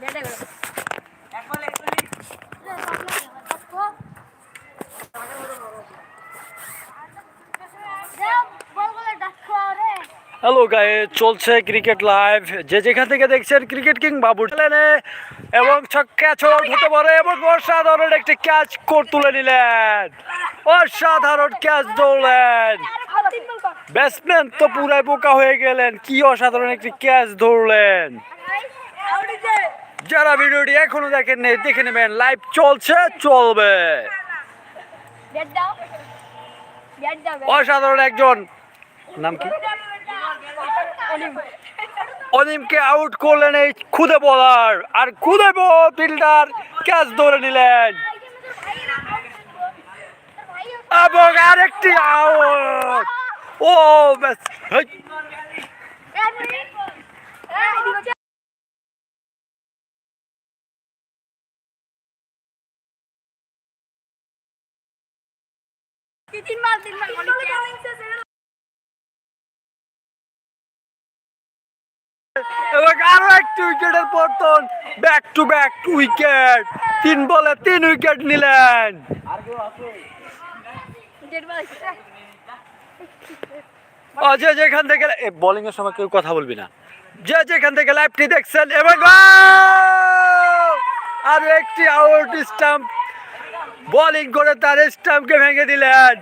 ಬೇಡ ಬೇಡ হ্যালো গায়ে চলছে ক্রিকেট লাইভ যে যেখান থেকে দেখছেন ক্রিকেট কিং বাবু এবং হতে পারে এবং অসাধারণ একটি ক্যাচ কোর তুলে নিলেন। অসাধারণ ক্যাচ দৌড়লেন ব্যাটসম্যান তো পুরাই বোকা হয়ে গেলেন। কি অসাধারণ একটি ক্যাচ ধরলেন। যারা ভিডিওটি এখনও দেখেন নাই দেখে নেবেন লাইভ চলছে চলবে। অসাধারণ একজন। নাম কি? অনিমকে আউট করলেন এই খুদে বলার আর খুদে ফিল্ডার ক্যাচ ধরে নিলেন। এবং আরেকটি আউট ও, ব্যাস। তিন মাস তিন মাস এবং আরও একটি উইকেটের পতন। ব্যাক টু ব্যাক উইকেট তিন বলে তিন উইকেট নিলেন। ও, যে যেখান থেকে বোলিং এর সময় কেউ কথা বলবি না। যে যেখান থেকে লাইভটি দেখছেন এবং আর একটি আউট স্টাম্প বোলিং করে তার স্টাম্পকে ভেঙে দিলেন।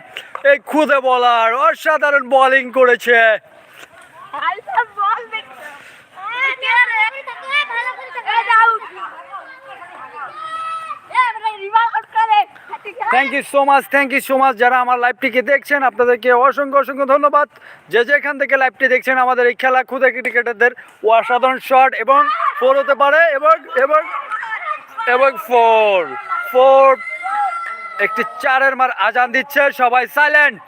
এই খুদে বলার অসাধারণ বোলিং করেছে হালকা বল দেখো thank you so much thank you so much যারা আমার লাইভটিকে দেখছেন, আপনাদেরকে অসংখ্য অসংখ্য ধন্যবাদ। যে যেখান থেকে লাইভটি দেখছেন, আমাদের এই খেলা খুদে ক্রিকেটারদের অসাধারণ শট এবং ফোর হতে পারে, এবং এবং এবং ফোর ফোর একটি চারের মার আজান দিচ্ছে, সবাই সাইলেন্ট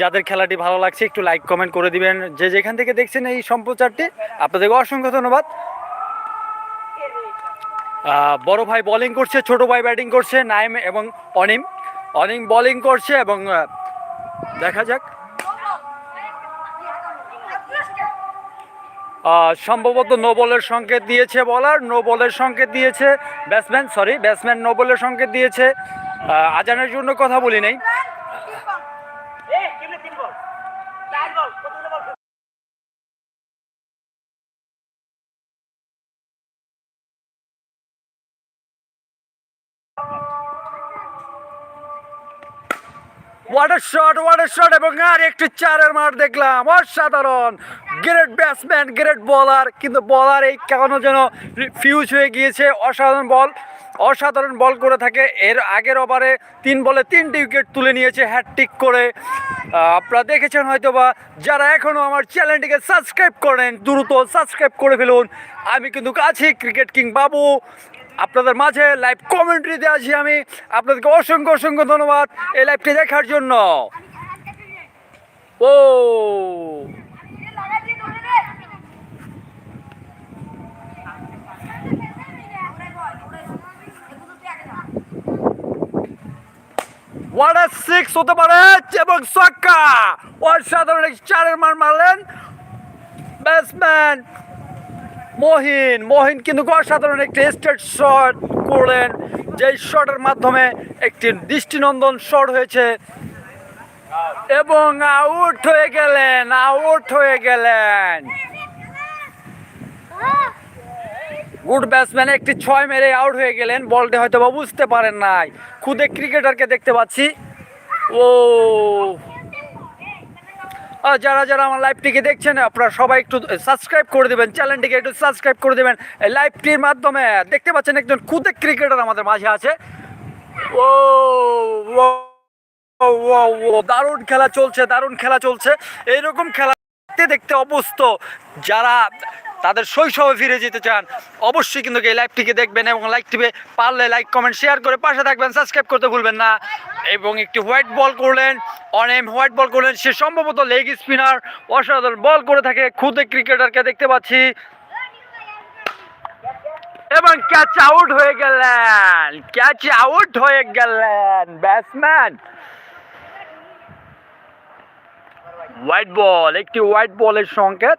যাদের খেলাটি ভালো লাগছে, একটু লাইক কমেন্ট করে দিবেন। যে যেখান থেকে দেখছেন এই সম্প্রচারটি, আপনাদেরকে অসংখ্য ধন্যবাদ। বড় ভাই বোলিং করছে, ছোট ভাই ব্যাটিং করছে, নাইম এবং অনিম। অনিম বোলিং করছে এবং দেখা যাক। সম্ভবত নো বলের সংকেত দিয়েছে বলার নো বলের সংকেত দিয়েছে ব্যাটসম্যান সরি ব্যাটসম্যান নো বলের সংকেত দিয়েছে। আজানের জন্য কথা বলি নাই। ওয়াটার শট ওয়াটার শট এবং চারের দেখলাম। অসাধারণ। গ্রেট ব্যাটসম্যান গ্রেট বলার কিন্তু বলার এই যেন হয়ে গিয়েছে। অসাধারণ বল অসাধারণ বল করে থাকে। এর আগের ওভারে তিন বলে তিনটি উইকেট তুলে নিয়েছে হ্যাট্রিক করে। আপনারা দেখেছেন হয়তো বা যারা এখনও আমার চ্যানেলটিকে সাবস্ক্রাইব করেন, দ্রুত সাবস্ক্রাইব করে ফেলুন। আমি কিন্তু আছি ক্রিকেট কিং বাবু আপনাদের মাঝে লাইভ কমেন্ট্রিতে আছি আমি। আপনাদেরকে অসংখ্য অসংখ্য ধন্যবাদ এই লাইভটি দেখার জন্য। ও। সিক্স হতে পারে অসাধারণ চারের মার মারলেন। ব্যাটসম্যান মহিন মহিন কিন্তু অসাধারণ একটি স্টেট শট করলেন। যেই শটের মাধ্যমে একটি দৃষ্টিনন্দন শট হয়েছে। এবং আউট হয়ে গেলেন আউট হয়ে গেলেন। গুড ব্যাটসম্যান একটি ছয় মেরে আউট হয়ে গেলেন। বলটি হয়তো বা বুঝতে পারেন নাই। খুদে ক্রিকেটারকে দেখতে পাচ্ছি। ও যারা যারা আমার লাইভটিকে দেখছেন আপনারা সবাই একটু সাবস্ক্রাইব করে দেবেন চ্যানেলটিকে একটু সাবস্ক্রাইব করে দেবেন। লাইভটির মাধ্যমে দেখতে পাচ্ছেন একজন কুদে ক্রিকেটার আমাদের মাঝে আছে। ও, দারুণ খেলা চলছে দারুণ খেলা চলছে। এইরকম খেলা দেখতে দেখতে অবস্থ। যারা তাদের শৈশবে ফিরে যেতে চান, অবশ্যই কিন্তু এই লাইভটিকে দেখবেন এবং লাইভটিকে পারলে লাইক কমেন্ট শেয়ার করে পাশে থাকবেন সাবস্ক্রাইব করতে ভুলবেন না। এবং একটি হোয়াইট বল করলেন, অনেম হোয়াইট বল করলেন, সে সম্ভবত লেগ স্পিনার অসাধারণ বল করে থাকে খুদে ক্রিকেটারকে দেখতে পাচ্ছি। এবং ক্যাচ আউট হয়ে গেলেন ক্যাচ আউট হয়ে গেলেন ব্যাটসম্যান হোয়াইট বল একটি হোয়াইট বলের সংকেত।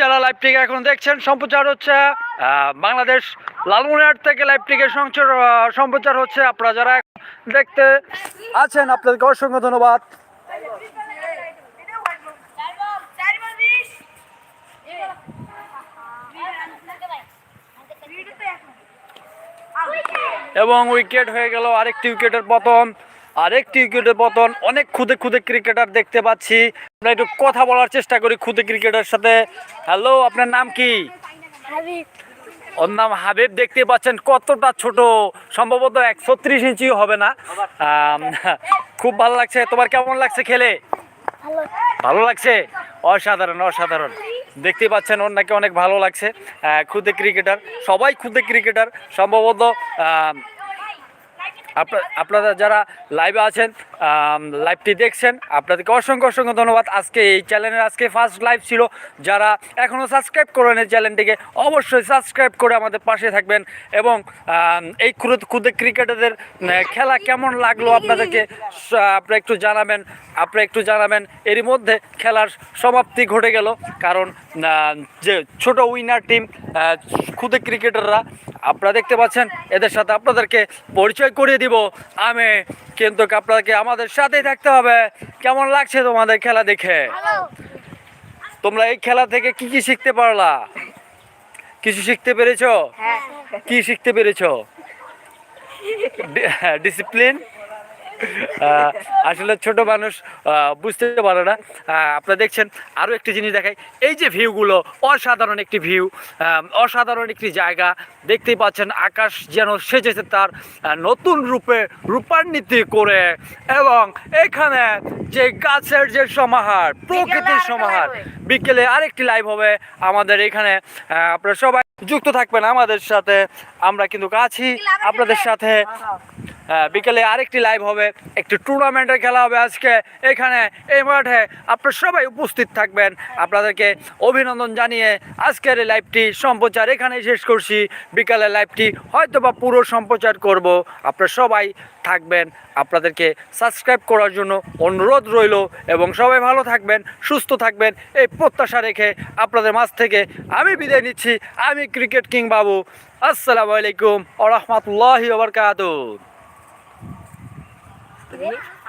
যারা লাইভটিকে এখন দেখছেন সম্প্রচার হচ্ছে বাংলাদেশ লালমনিরহাট থেকে লাইভটিকে সম্প্রচার হচ্ছে। আপনারা যারা দেখতে আছেন আপনাদেরকে অসংখ্য ধন্যবাদ। এবং উইকেট হয়ে গেল আরেকটি উইকেটের পতন। আরেকটি উইকেটের পতন অনেক খুদে খুদে ক্রিকেটার দেখতে পাচ্ছি। আমরা একটু কথা বলার চেষ্টা করি খুদে ক্রিকেটার সাথে। হ্যালো আপনার নাম কি? ওর নাম হাবিব দেখতে পাচ্ছেন কতটা ছোট। সম্ভবত এক ছত্রিশ ইঞ্চিও হবে না। খুব ভালো লাগছে। তোমার কেমন লাগছে খেলে? ভালো। লাগছে? অসাধারণ অসাধারণ। দেখতে পাচ্ছেন ওর নাকি অনেক ভালো লাগছে। খুদে ক্রিকেটার। সবাই খুদে ক্রিকেটার। সম্ভবত আপনারা যারা লাইভে আছেন লাইভটি দেখছেন। আপনাদেরকে অসংখ্য অসংখ্য ধন্যবাদ। আজকে এই চ্যানেলের আজকে ফার্স্ট লাইভ ছিল। যারা এখনও সাবস্ক্রাইব করেন এই চ্যানেলটিকে অবশ্যই সাবস্ক্রাইব করে আমাদের পাশে থাকবেন এবং এই ক্ষুদে ক্ষুদে ক্রিকেটারদের খেলা কেমন লাগল আপনাদেরকে আপনারা একটু জানাবেন, আপনারা একটু জানাবেন। এরই মধ্যে খেলার সমাপ্তি ঘটে গেল। কারণ যে ছোট উইনার টিম ক্ষুদে ক্রিকেটাররা, আপনারা দেখতে পাচ্ছেন, এদের সাথে আপনাদেরকে পরিচয় করিয়ে দিব। আমি কিন্তু আপনাদেরকে আমাদের সাথেই থাকতে হবে। কেমন লাগছে তোমাদের খেলা দেখে? তোমরা এই খেলা থেকে কি কি শিখতে পারলা? কিছু শিখতে পেরেছ? কি শিখতে পেরেছ? ডিসিপ্লিন আসলে ছোট মানুষ বুঝতে পারে না। আপনারা দেখছেন আরও একটি জিনিস দেখাই। এই যে ভিউগুলো অসাধারণ একটি ভিউ অসাধারণ একটি জায়গা। দেখতেই পাচ্ছেন আকাশ যেন সেজেছে তার নতুন রূপে রূপান্বিত করে। এবং এখানে যে গাছের যে সমাহার প্রকৃতির সমাহার বিকেলে আরেকটি লাইভ হবে আমাদের এখানে। আপনারা সবাই যুক্ত থাকবেন আমাদের সাথে। আমরা কিন্তু আছি আপনাদের সাথে। আহ, বিকেলে আরেকটি লাইভ হবে, একটি টুর্নামেন্টের খেলা হবে আজকে। এখানে, এই মাঠে আপনারা সবাই উপস্থিত থাকবেন। আপনাদেরকে অভিনন্দন জানিয়ে আজকের এই লাইভটি সম্প্রচার এখানেই শেষ করছি। বিকালে লাইভটি হয়তো বা পুরো সম্প্রচার করব। আপনারা সবাই থাকবেন। আপনাদেরকে সাবস্ক্রাইব করার জন্য অনুরোধ রইল এবং সবাই ভালো থাকবেন, সুস্থ থাকবেন। এই প্রত্যাশা রেখে আপনাদের মাঝ থেকে আমি বিদায় নিচ্ছি। আমি ক্রিকেট কিং বাবু আসসালামু আলাইকুম আ রহমতুল্লাহি 对。